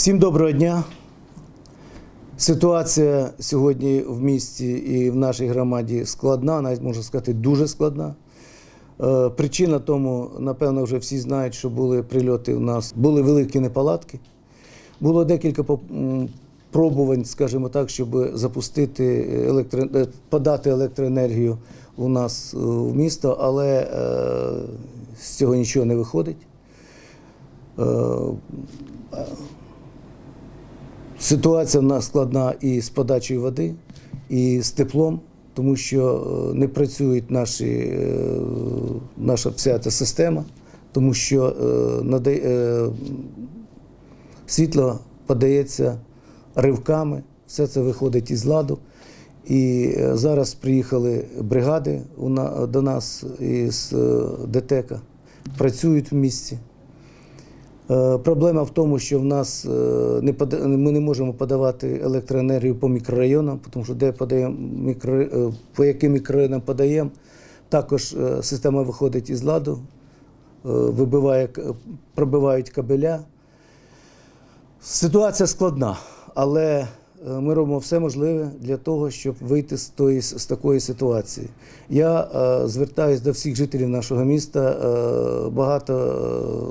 Всім доброго дня. Ситуація сьогодні в місті і в нашій громаді складна, навіть можна сказати, дуже складна. Е, Причина тому, напевно, вже всі знають, що були прильоти у нас, були великі неполадки. Було декілька пробувань, скажімо так, щоб запустити електро... е, подати електроенергію у нас е, в місто, але з цього нічого не виходить. Ситуація в нас складна і з подачею води, і з теплом, тому що е, не працюють наші, е, наша вся ця система, тому що е, світло подається ривками, все це виходить із ладу. І зараз приїхали бригади до нас із ДТЕКа, працюють в місті. Е, Проблема в тому, що в нас е, не ми не можемо подавати електроенергію по мікрорайонам, тому що де подаємо мікро, е, по яким мікрорайонам подаємо, також система виходить із ладу, вибиває, пробивають кабеля. Ситуація складна, але ми робимо все можливе для того, щоб вийти з, тої, з такої ситуації. Я е, звертаюся до всіх жителів нашого міста. Е, багато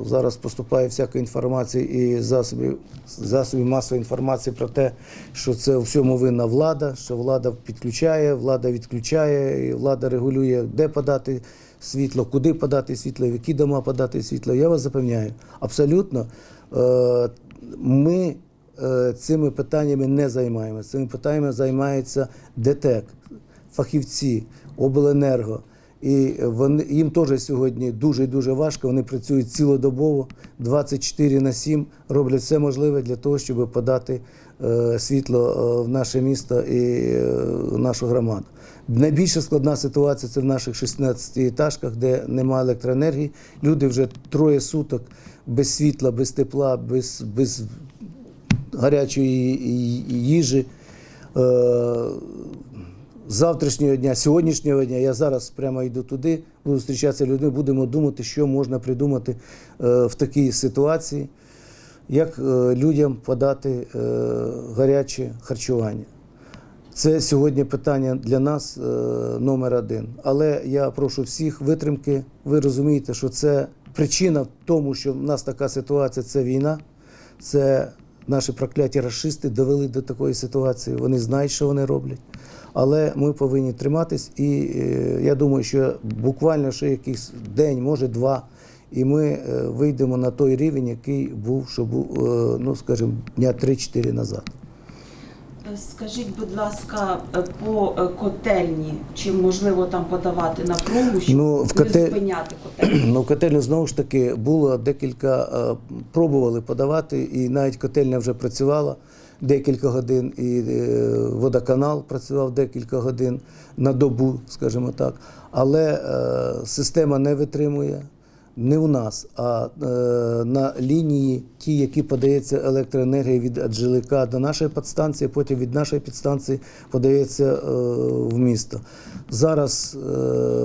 е, зараз поступає всякої інформації і засобів, засобів масової інформації про те, що це у всьому винна влада, що влада підключає, влада відключає, і влада регулює, де подати світло, куди подати світло, в які дома подати світло. Я вас запевняю, абсолютно. Е, ми е, цими питаннями не займаємося. Цими питаннями займається ДТЕК, фахівці, обленерго. І вони, їм теж сьогодні дуже дуже важко. Вони працюють цілодобово, 24 на 7, роблять все можливе для того, щоб подати е, світло е, в наше місто і е, в нашу громаду. Найбільша складна ситуація це в наших 16 етажках, де немає електроенергії. Люди вже троє суток без світла, без тепла, без, без гарячої їжі. Е, завтрашнього дня, сьогоднішнього дня, я зараз прямо йду туди, буду зустрічатися людьми, будемо думати, що можна придумати е, в такій ситуації, як е, людям подати гаряче харчування. Це сьогодні питання для нас номер один. Але я прошу всіх витримки. Ви розумієте, що це причина в тому, що в нас така ситуація це війна. Це наші прокляті расисти довели до такої ситуації. Вони знають, що вони роблять. Але ми повинні триматись, і е, я думаю, що буквально ще якийсь день, може два, і ми е, вийдемо на той рівень, який був, що був, е, ну скажімо, дня 3-4 назад. Скажіть, будь ласка, е, по е, котельні, чи можливо там подавати напругу, щоб Ну, в не котель- зупиняти котельні? Ну, котельню знову ж таки було декілька, е, пробували подавати, і навіть котельня вже працювала декілька годин, і е, водоканал працював декілька годин на добу, скажімо так. Але е, система не витримує. Не у нас, а е, на лінії, ті, які подається електроенергія від Аджилика до нашої підстанції, потім від нашої підстанції подається е, в місто. Зараз е,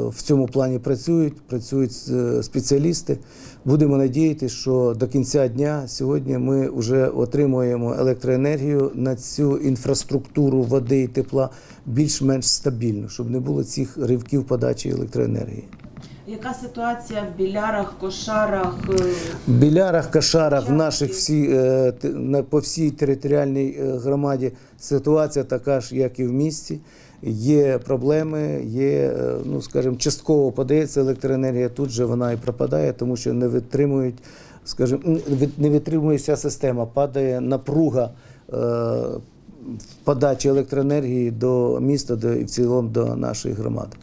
в цьому плані працюють, працюють е, спеціалісти. Будемо надіятися, що до кінця дня сьогодні ми вже отримуємо електроенергію на цю інфраструктуру води і тепла більш-менш стабільно, щоб не було цих ривків подачі електроенергії. Яка ситуація в білярах, кошарах? е, В білярах, кашарах, в наших всі, е, на- по всій територіальній е, громаді ситуація така ж, як і в місті. Є проблеми, є, ну скажімо, частково подається електроенергія, тут же вона і пропадає, тому що не витримують, скажімо, не витримує вся система, падає напруга подачі електроенергії до міста до, і в цілому до нашої громади.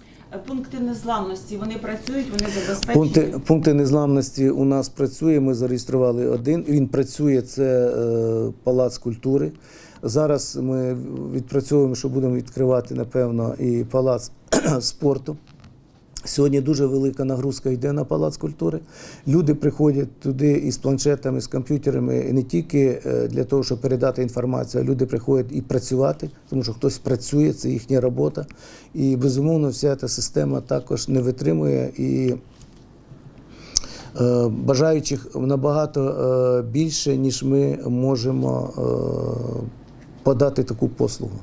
Пункти незламності вони працюють, вони забезпечують? Пункти, пункти незламності у нас працює. Ми зареєстрували один. Він працює це е, палац культури. Зараз ми відпрацьовуємо, що будемо відкривати напевно і палац спорту. Сьогодні дуже велика нагрузка йде на палац культури. Люди приходять туди із планшетами, з комп'ютерами не тільки е, для того, щоб передати інформацію, а люди приходять і працювати, тому що хтось працює, це їхня робота. І безумовно, вся ця система також не витримує і е, бажаючих набагато е, більше, ніж ми можемо подати таку послугу.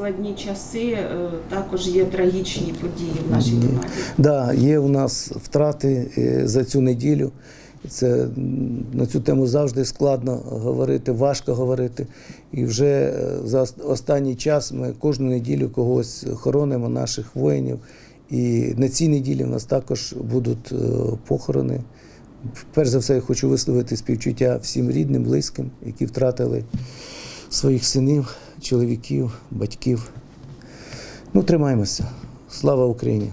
Складні часи е, також є трагічні події в нашій громаді. Да, є у нас втрати е, за цю неділю. Це на цю тему завжди складно говорити, важко говорити. І вже е, за останній час ми кожну неділю когось хоронимо наших воїнів. І на цій неділі в нас також будуть похорони. Перш за все, я хочу висловити співчуття всім рідним, близьким, які втратили своїх синів, чоловіків, батьків. Ну, тримаємося. Слава Україні!